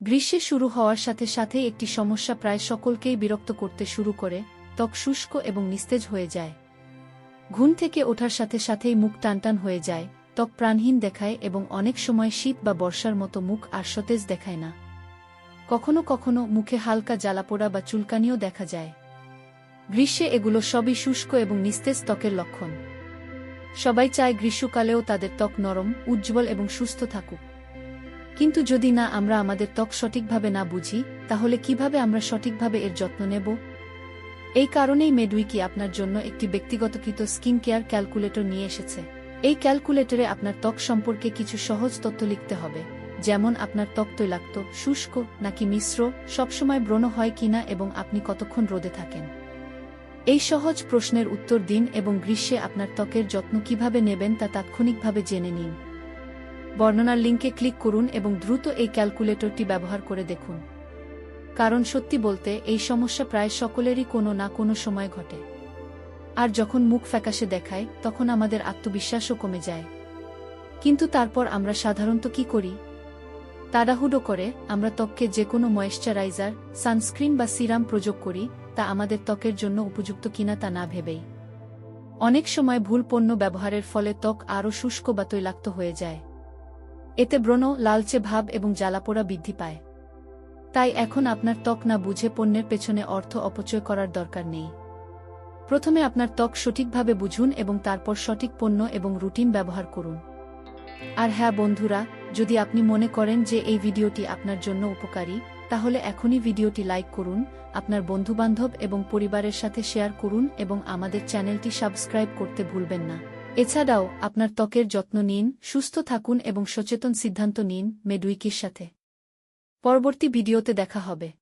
গ্রীষ্মে শুরু হওয়ার সাথে সাথেই একটি সমস্যা প্রায় সকলকেই বিরক্ত করতে শুরু করে, ত্বক শুষ্ক এবং নিস্তেজ হয়ে যায়। ঘুম থেকে ওঠার সাথে সাথেই মুখ টানটান হয়ে যায়, ত্বক প্রাণহীন দেখায় এবং অনেক সময় শীত বা বর্ষার মতো মুখ আর সতেজ দেখায় না। কখনো কখনো মুখে হালকা জ্বালাপোড়া বা চুলকানিও দেখা যায়। গ্রীষ্মে এগুলো সবই শুষ্ক এবং নিস্তেজ ত্বকের লক্ষণ। সবাই চায় গ্রীষ্মকালেও তাদের ত্বক নরম, উজ্জ্বল এবং সুস্থ থাকুক। কিন্তু যদি না আমরা আমাদের ত্বক সঠিকভাবে না বুঝি, তাহলে কীভাবে আমরা সঠিকভাবে এর যত্ন নেব? এই কারণেই মেডুইকি আপনার জন্য একটি ব্যক্তিগতকৃত স্কিন কেয়ার ক্যালকুলেটর নিয়ে এসেছে। এই ক্যালকুলেটরে আপনার ত্বক সম্পর্কে কিছু সহজ তথ্য লিখতে হবে, যেমন আপনার ত্বক তৈলাক্ত, শুষ্ক, নাকি মিশ্র, সবসময় ব্রণ হয় কিনা এবং আপনি কতক্ষণ রোদে থাকেন। এই সহজ প্রশ্নের উত্তর দিন এবং গ্রীষ্মে আপনার ত্বকের যত্ন কীভাবে নেবেন তা তাৎক্ষণিকভাবে জেনে নিন। বর্ণনার লিঙ্কে ক্লিক করুন এবং দ্রুত এই ক্যালকুলেটরটি ব্যবহার করে দেখুন। কারণ সত্যি বলতে, এই সমস্যা প্রায় সকলেরই কোনো না কোনো সময় ঘটে। আর যখন মুখ ফ্যাকাশে দেখায়, তখন আমাদের আত্মবিশ্বাসও কমে যায়। কিন্তু তারপর আমরা সাধারণত কি করি? তাড়াহুড়ো করে আমরা ত্বককে যে কোনো ময়েশ্চারাইজার সানস্ক্রিন বা সিরাম প্রযোগ করি, তা আমাদের ত্বকের জন্য উপযুক্ত কিনা তা না ভেবেই। অনেক সময় ভুল পণ্য ব্যবহারের ফলে ত্বক আরও শুষ্ক বা তৈলাক্ত হয়ে যায়। এতে ব্রণ, লালচে ভাব এবং জ্বালাপোড়া বৃদ্ধি পায়। তাই এখন আপনার ত্বক না বুঝে পণ্যের পেছনে অর্থ অপচয় করার দরকার নেই। প্রথমে আপনার ত্বক সঠিকভাবে বুঝুন এবং তারপর সঠিক পণ্য এবং রুটিন ব্যবহার করুন। আর হ্যাঁ বন্ধুরা, যদি আপনি মনে করেন যে এই ভিডিওটি আপনার জন্য উপকারী, তাহলে এখনই ভিডিওটি লাইক করুন, আপনার বন্ধুবান্ধব এবং পরিবারের সাথে শেয়ার করুন এবং আমাদের চ্যানেলটি সাবস্ক্রাইব করতে ভুলবেন না। এছাড়াও, আপনার ত্বকের যত্ন নিন, সুস্থ থাকুন এবং সচেতন সিদ্ধান্ত নিন মেডুইকির সাথে। পরবর্তী ভিডিওতে দেখা হবে।